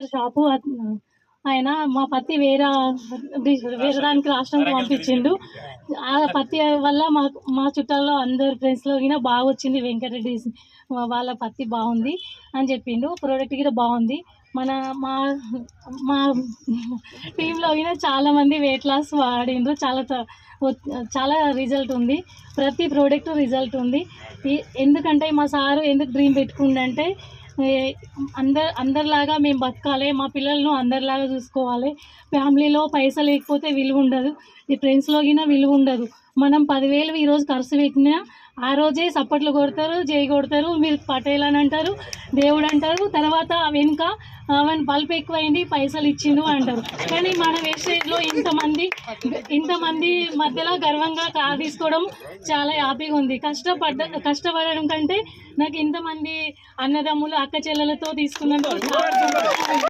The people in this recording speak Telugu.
షాపు. ఆయన మా పత్తి వేరే వేరే దానికి రాష్ట్రానికి పంపించిండు. ఆ పత్తి వల్ల మా మా చుట్టాల్లో అందరు ఫ్రెండ్స్లో కూడా బాగా వచ్చింది. వెంకటరెడ్డి వాళ్ళ పత్తి బాగుంది అని చెప్పిండు. ప్రోడక్ట్ కూడా బాగుంది. మన మా మా టీంలో అయినా చాలా మంది వెయిట్ లాస్ వాడిండ్రు. చాలా త- చాలా రిజల్ట్ ఉంది. ప్రతి ప్రోడక్ట్ రిజల్ట్ ఉంది. ఎందుకంటే మా సారు ఎందుకు డ్రీమ్ పెట్టుకుండంటే అందరు అందరిలాగా మేము బతకాలి మా పిల్లలను అందరిలాగా చూసుకోవాలి. ఫ్యామిలీలో పైసలు లేకపోతే విలువ ఉండదు ఈ ఫ్రెండ్స్లో గిన విలువ ఉండదు మనం పదివేలు ఈరోజు ఖర్చు పెట్టినా ఆ రోజే సప్పట్లు కొడతారు జై కొడతారు మీరు పటేల్ అని అంటారు దేవుడు అంటారు. తర్వాత వెనుక అవన్నీ బల్బ్ ఎక్కువైంది పైసలు ఇచ్చిండు అంటారు. కానీ మన వేస్టేజ్లో ఇంతమంది ఇంతమంది మధ్యలో గర్వంగా కా తీసుకోవడం చాలా హ్యాపీగా ఉంది. కష్టపడ్డ కష్టపడడం కంటే నాకు ఇంతమంది అన్నదమ్ములు అక్క చెల్లెలతో తీసుకున్నందుకు